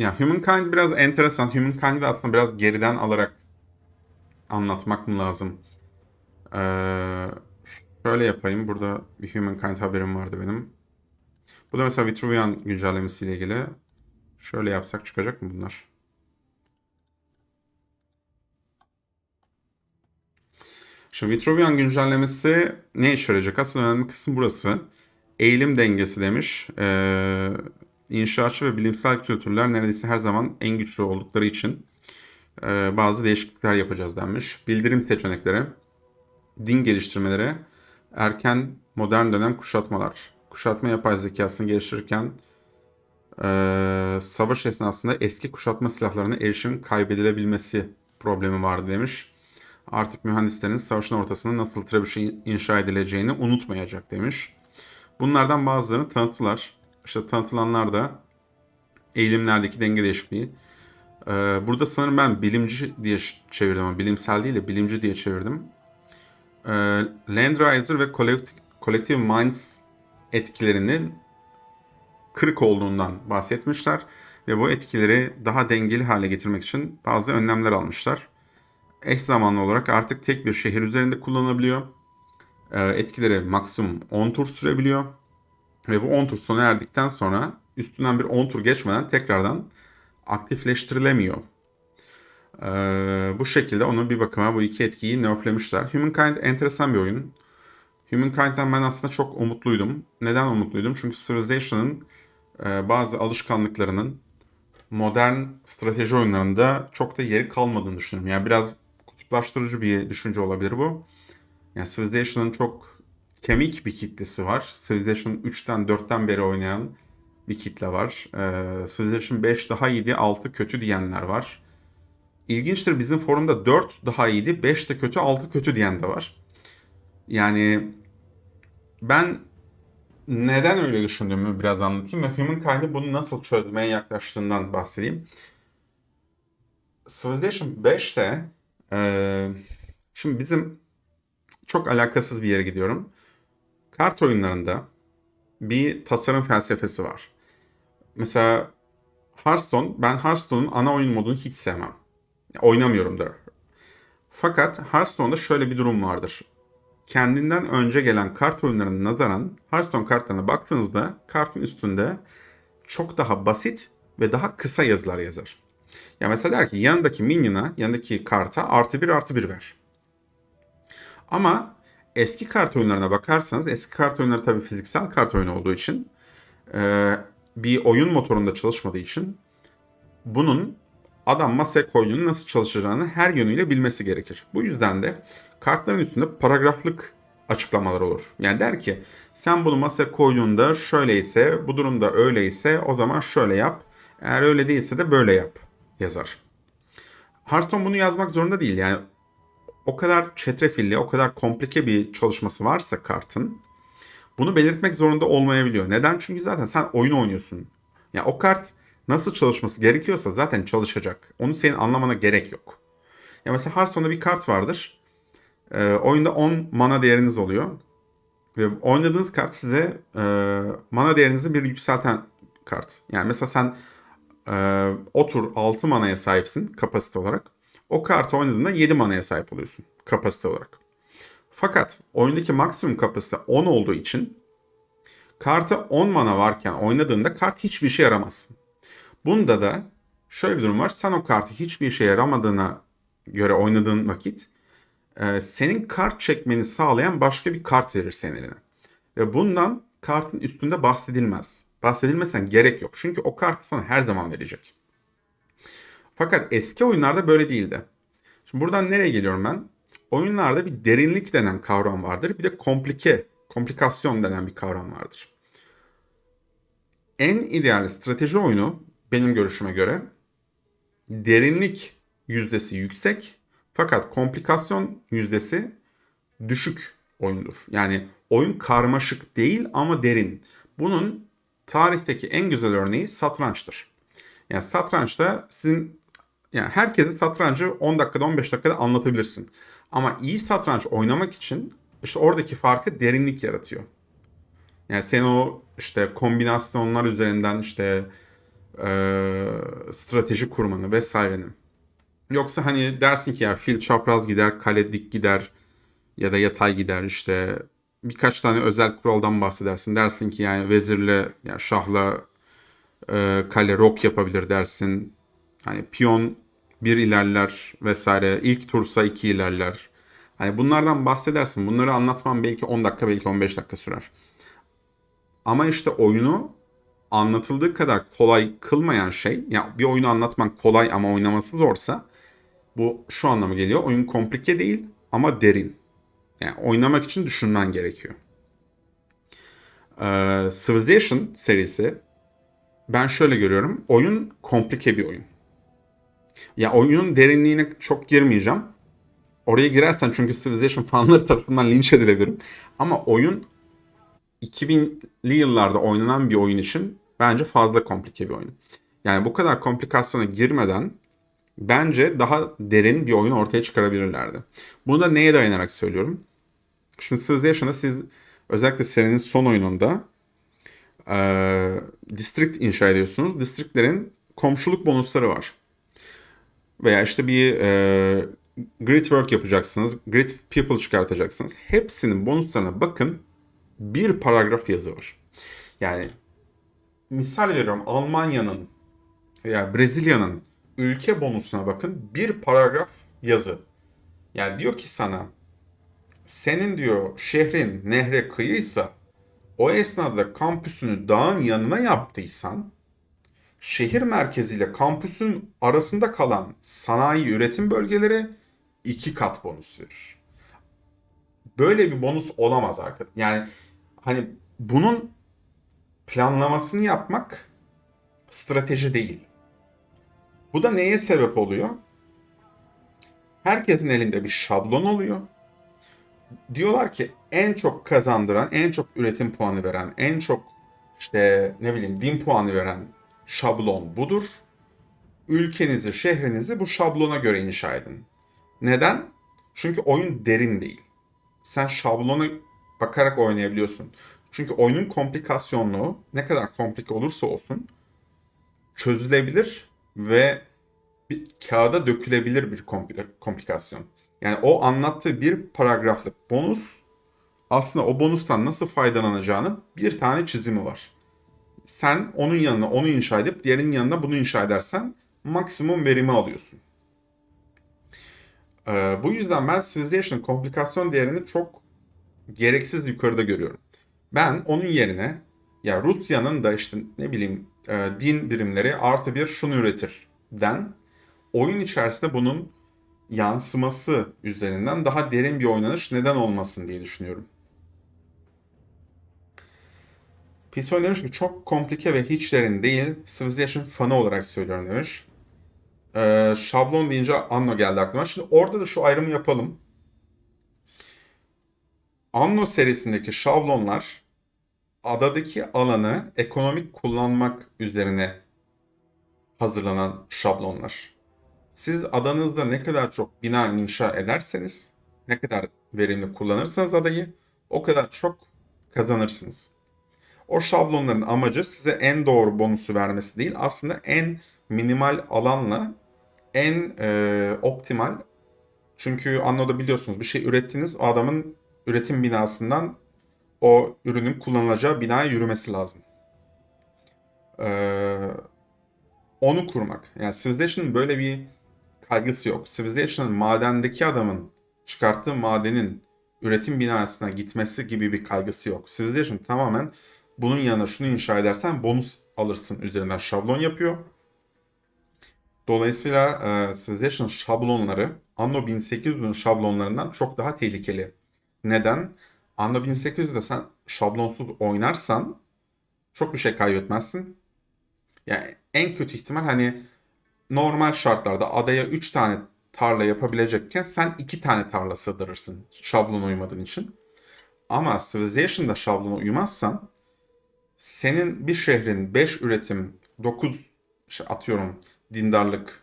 Ya Humankind biraz enteresan. Humankind'i aslında biraz geriden alarak anlatmak mı lazım? Ee, şöyle yapayım. Burada bir Humankind haberim vardı benim. Bu da mesela Vitruvian güncellemesiyle ilgili. Şöyle yapsak çıkacak mı bunlar? Şimdi Vitruvian güncellemesi ne işe yarayacak? Aslında önemli kısım burası. Eğilim dengesi demiş. Ee, inşaatçı ve bilimsel kültürler neredeyse her zaman en güçlü oldukları için e, bazı değişiklikler yapacağız denmiş. Bildirim seçenekleri, din geliştirmeleri, erken modern dönem kuşatmalar. Kuşatma yapay zekasını geliştirirken e, savaş esnasında eski kuşatma silahlarına erişimin kaybedilebilmesi problemi vardı demiş. Artık mühendislerin savaşın ortasında nasıl trebuchet inşa edileceğini unutmayacak demiş. Bunlardan bazılarını tanıttılar. İşte tanıtılanlar da eğilimlerdeki denge değişikliği. Ee, burada sanırım ben bilimci diye çevirdim ama bilimsel değil de bilimci diye çevirdim. Ee, Landriser ve Collective, Collective Minds etkilerinin kırık olduğundan bahsetmişler. Ve bu etkileri daha dengeli hale getirmek için bazı önlemler almışlar. Eş zamanlı olarak artık tek bir şehir üzerinde kullanılabiliyor. Ee, etkileri maksimum 10 tur sürebiliyor. Ve bu 10 tur sona erdikten sonra üstünden bir 10 tur geçmeden tekrardan aktifleştirilemiyor. Ee, bu şekilde onu bir bakıma bu iki etkiyi nerflemişler. Humankind enteresan bir oyun. Humankind'den ben aslında çok umutluydum. Neden umutluydum? Çünkü Civilization'ın e, bazı alışkanlıklarının modern strateji oyunlarında çok da yeri kalmadığını düşünüyorum. Yani biraz kutuplaştırıcı bir düşünce olabilir bu. Yani Civilization'ın çok kemik bir kitlesi var. Civilization 3'ten 4'ten beri oynayan bir kitle var. Ee, Civilization 5 daha iyiydi, 6 kötü diyenler var. İlginçtir bizim forumda 4 daha iyiydi, 5 de kötü, 6 kötü diyen de var. Yani ben neden öyle düşündüğümü biraz anlatayım ve Humankind'in bunu nasıl çözmeye yaklaştığından bahsedeyim. Civilization 5'te e, şimdi bizim çok alakasız bir yere gidiyorum. Kart oyunlarında bir tasarım felsefesi var. Mesela Hearthstone, ben Hearthstone'un ana oyun modunu hiç sevmem. Oynamıyorum da. Fakat Hearthstone'da şöyle bir durum vardır. Kendinden önce gelen kart oyunlarına nazaran Hearthstone kartlarına baktığınızda kartın üstünde çok daha basit ve daha kısa yazılar yazar. Ya mesela der ki yanındaki minyona, yanındaki karta artı bir artı bir ver. Ama eski kart oyunlarına bakarsanız eski kart oyunları tabii fiziksel kart oyunu olduğu için e, bir oyun motorunda çalışmadığı için bunun adam masaya koyduğunu nasıl çalışacağını her yönüyle bilmesi gerekir. Bu yüzden de kartların üstünde paragraflık açıklamalar olur. Yani der ki sen bunu masaya koyduğunda şöyleyse bu durumda öyleyse o zaman şöyle yap. Eğer öyle değilse de böyle yap yazar. Hearthstone bunu yazmak zorunda değil. Yani o kadar çetrefilli, o kadar komplike bir çalışması varsa kartın bunu belirtmek zorunda olmayabiliyor. Neden? Çünkü zaten sen oyun oynuyorsun. Yani o kart nasıl çalışması gerekiyorsa zaten çalışacak. Onu senin anlamana gerek yok. Ya mesela Hearthstone'da bir kart vardır. Ee, oyunda 10 mana değeriniz oluyor. Ve oynadığınız kart size e, mana değerinizi bir yükselten kart. Yani mesela sen e, o tur 6 manaya sahipsin kapasite olarak. O kartı oynadığında 7 manaya sahip oluyorsun kapasite olarak. Fakat oyundaki maksimum kapasite 10 olduğu için kartı 10 mana varken oynadığında kart hiçbir işe yaramaz. Bunda da şöyle bir durum var. Sen o kartı hiçbir işe yaramadığına göre oynadığın vakit e, senin kart çekmeni sağlayan başka bir kart verir senin eline. Ve bundan kartın üstünde bahsedilmez. Bahsedilmesen gerek yok. Çünkü o kartı sana her zaman verecek. Fakat eski oyunlarda böyle değildi. Şimdi buradan nereye geliyorum ben? Oyunlarda bir derinlik denen kavram vardır. Bir de komplike, komplikasyon denen bir kavram vardır. En ideal strateji oyunu benim görüşüme göre derinlik yüzdesi yüksek fakat komplikasyon yüzdesi düşük oyundur. Yani oyun karmaşık değil ama derin. Bunun tarihteki en güzel örneği satrançtır. Yani satrançta sizin yani herkese satrancı 10 dakikada 15 dakikada anlatabilirsin. Ama iyi satranç oynamak için işte oradaki farkı derinlik yaratıyor. Yani sen o işte kombinasyonlar üzerinden işte e, strateji kurmanı vesairenin. Yoksa hani dersin ki ya fil çapraz gider, kale dik gider ya da yatay gider işte birkaç tane özel kuraldan bahsedersin. Dersin ki yani vezirle ya şahla e, kale rok yapabilir dersin. Hani piyon bir ilerler vesaire. İlk tursa iki ilerler. Hani bunlardan bahsedersin. Bunları anlatmam belki 10 dakika belki 15 dakika sürer. Ama işte oyunu anlatıldığı kadar kolay kılmayan şey, ya bir oyunu anlatmak kolay ama oynaması zorsa bu şu anlama geliyor. Oyun komplike değil ama derin. Yani oynamak için düşünmen gerekiyor. Ee, Civilization serisi ben şöyle görüyorum. Oyun komplike bir oyun. Ya oyunun derinliğine çok girmeyeceğim. Oraya girersem çünkü Civilization fanları tarafından linç edilebilirim. Ama oyun 2000'li yıllarda oynanan bir oyun için bence fazla komplike bir oyun. Yani bu kadar komplikasyona girmeden bence daha derin bir oyun ortaya çıkarabilirlerdi. Bunu da neye dayanarak söylüyorum? Şimdi Civilization'da siz özellikle serinin son oyununda e, district inşa ediyorsunuz. Districtlerin komşuluk bonusları var. Veya işte bir e, grid work yapacaksınız. Grid people çıkartacaksınız. Hepsinin bonuslarına bakın. Bir paragraf yazı var. Yani misal veriyorum Almanya'nın veya Brezilya'nın ülke bonusuna bakın. Bir paragraf yazı. Yani diyor ki sana senin diyor şehrin nehre kıyıysa o esnada kampüsünü dağın yanına yaptıysan şehir merkeziyle kampüsün arasında kalan sanayi üretim bölgeleri iki kat bonus verir. Böyle bir bonus olamaz arkadaşlar. Yani hani bunun planlamasını yapmak strateji değil. Bu da neye sebep oluyor? Herkesin elinde bir şablon oluyor. Diyorlar ki en çok kazandıran, en çok üretim puanı veren, en çok işte ne bileyim din puanı veren şablon budur. Ülkenizi, şehrinizi bu şablona göre inşa edin. Neden? Çünkü oyun derin değil. Sen şablona bakarak oynayabiliyorsun. Çünkü oyunun komplikasyonluğu ne kadar komplike olursa olsun çözülebilir ve bir kağıda dökülebilir bir komplikasyon. Yani o anlattığı bir paragraflık bonus aslında o bonustan nasıl faydalanacağının bir tane çizimi var. Sen onun yanına onu inşa edip diğerinin yanına bunu inşa edersen maksimum verimi alıyorsun. Ee, bu yüzden ben Civilization komplikasyon değerini çok gereksiz yukarıda görüyorum. Ben onun yerine ya Rusya'nın da işte ne bileyim e, din birimleri artı bir şunu üretir den oyun içerisinde bunun yansıması üzerinden daha derin bir oynanış neden olmasın diye düşünüyorum. PC demiş ki çok komplike ve hiç derin değil. Civilization fanı olarak söylüyorum demiş. Ee, şablon deyince Anno geldi aklıma. Şimdi orada da şu ayrımı yapalım. Anno serisindeki şablonlar adadaki alanı ekonomik kullanmak üzerine hazırlanan şablonlar. Siz adanızda ne kadar çok bina inşa ederseniz, ne kadar verimli kullanırsanız adayı o kadar çok kazanırsınız. O şablonların amacı size en doğru bonusu vermesi değil, aslında en minimal alanla en e, optimal. Çünkü Anno'da biliyorsunuz bir şey ürettiniz, adamın üretim binasından o ürünün kullanılacağı binaya yürümesi lazım. Ee, onu kurmak. Yani Civilization'ın böyle bir kaygısı yok. Civilization'ın madendeki adamın çıkarttığı madenin üretim binasına gitmesi gibi bir kaygısı yok. Civilization tamamen bunun yanına şunu inşa edersen bonus alırsın üzerinden şablon yapıyor. Dolayısıyla e, Civilization şablonları Anno 1800'ün şablonlarından çok daha tehlikeli. Neden? Anno 1800'de sen şablonsuz oynarsan çok bir şey kaybetmezsin. Yani en kötü ihtimal hani normal şartlarda adaya 3 tane tarla yapabilecekken sen 2 tane tarla sığdırırsın şablona uymadığın için. Ama Civilization'da şablona uymazsan senin bir şehrin 5 üretim 9 işte atıyorum dindarlık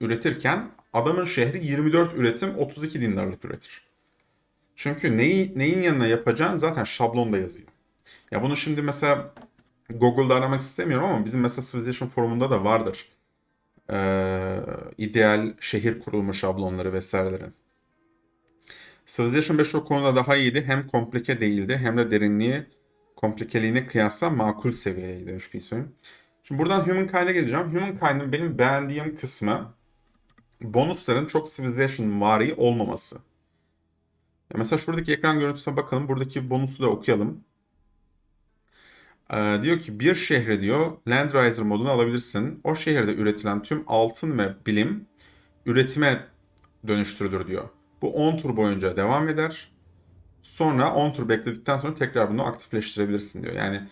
üretirken adamın şehri 24 üretim 32 dindarlık üretir. Çünkü neyi, neyin yanına yapacağın zaten şablonda yazıyor. Ya bunu şimdi mesela Google'da aramak istemiyorum ama bizim mesela Civilization forumunda da vardır. Ee, ideal şehir kurulma şablonları vesaireleri. Civilization 5 o konuda daha iyiydi. Hem komplike değildi hem de derinliği komplikeliğine kıyasla makul seviyedeydi demiş bir isim. Şimdi buradan Humankind'e geleceğim. Humankind'in benim beğendiğim kısmı bonusların çok Civilization vari olmaması. Ya mesela şuradaki ekran görüntüsüne bakalım. Buradaki bonusu da okuyalım. Ee, diyor ki bir şehre diyor Land Riser modunu alabilirsin. O şehirde üretilen tüm altın ve bilim üretime dönüştürülür diyor. Bu 10 tur boyunca devam eder. Sonra 10 tur bekledikten sonra tekrar bunu aktifleştirebilirsin diyor. Yani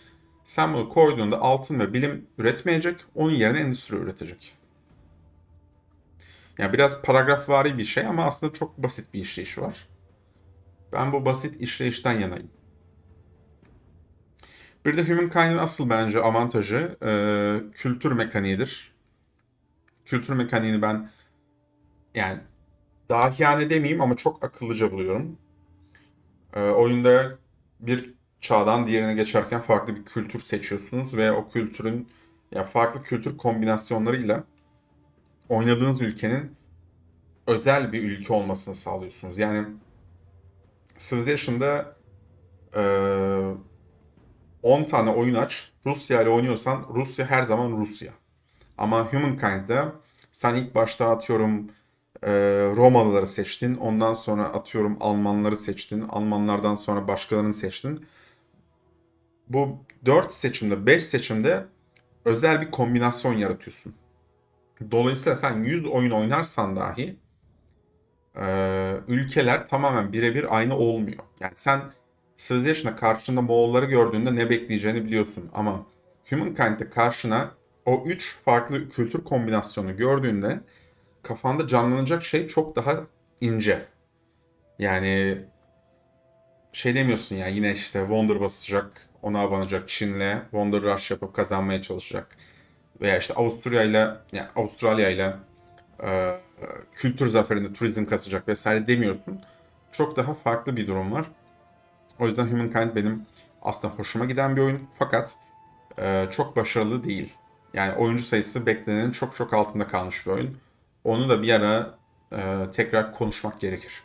sen bunu koyduğunda altın ve bilim üretmeyecek, onun yerine endüstri üretecek. Yani biraz paragrafvari bir şey ama aslında çok basit bir işleyişi var. Ben bu basit işleyişten yanayım. Bir de Humankind'in asıl bence avantajı e, kültür mekaniğidir. Kültür mekaniğini ben yani dahiyane demeyeyim ama çok akıllıca buluyorum. E, oyunda bir çağdan diğerine geçerken farklı bir kültür seçiyorsunuz ve o kültürün ya farklı kültür kombinasyonlarıyla oynadığınız ülkenin özel bir ülke olmasını sağlıyorsunuz. Yani Civilization'da e, 10 tane oyun aç. Rusya ile oynuyorsan Rusya her zaman Rusya. Ama Humankind'de sen ilk başta atıyorum e, Romalıları seçtin. Ondan sonra atıyorum Almanları seçtin. Almanlardan sonra başkalarını seçtin. Bu 4 seçimde, 5 seçimde özel bir kombinasyon yaratıyorsun. Dolayısıyla sen 100 oyun oynarsan dahi e, ülkeler tamamen birebir aynı olmuyor. Yani sen Civilization'da karşında Moğolları gördüğünde ne bekleyeceğini biliyorsun ama Humankind'de karşına o 3 farklı kültür kombinasyonu gördüğünde kafanda canlanacak şey çok daha ince. Yani şey demiyorsun ya yine işte Wonder basacak, ona abanacak Çin'le Wonder Rush yapıp kazanmaya çalışacak. Veya işte Avusturya ile yani Avustralya ile e, kültür zaferinde turizm kasacak vesaire demiyorsun. Çok daha farklı bir durum var. O yüzden Humankind benim aslında hoşuma giden bir oyun fakat e, çok başarılı değil. Yani oyuncu sayısı beklenenin çok çok altında kalmış bir oyun. Onu da bir ara e, tekrar konuşmak gerekir.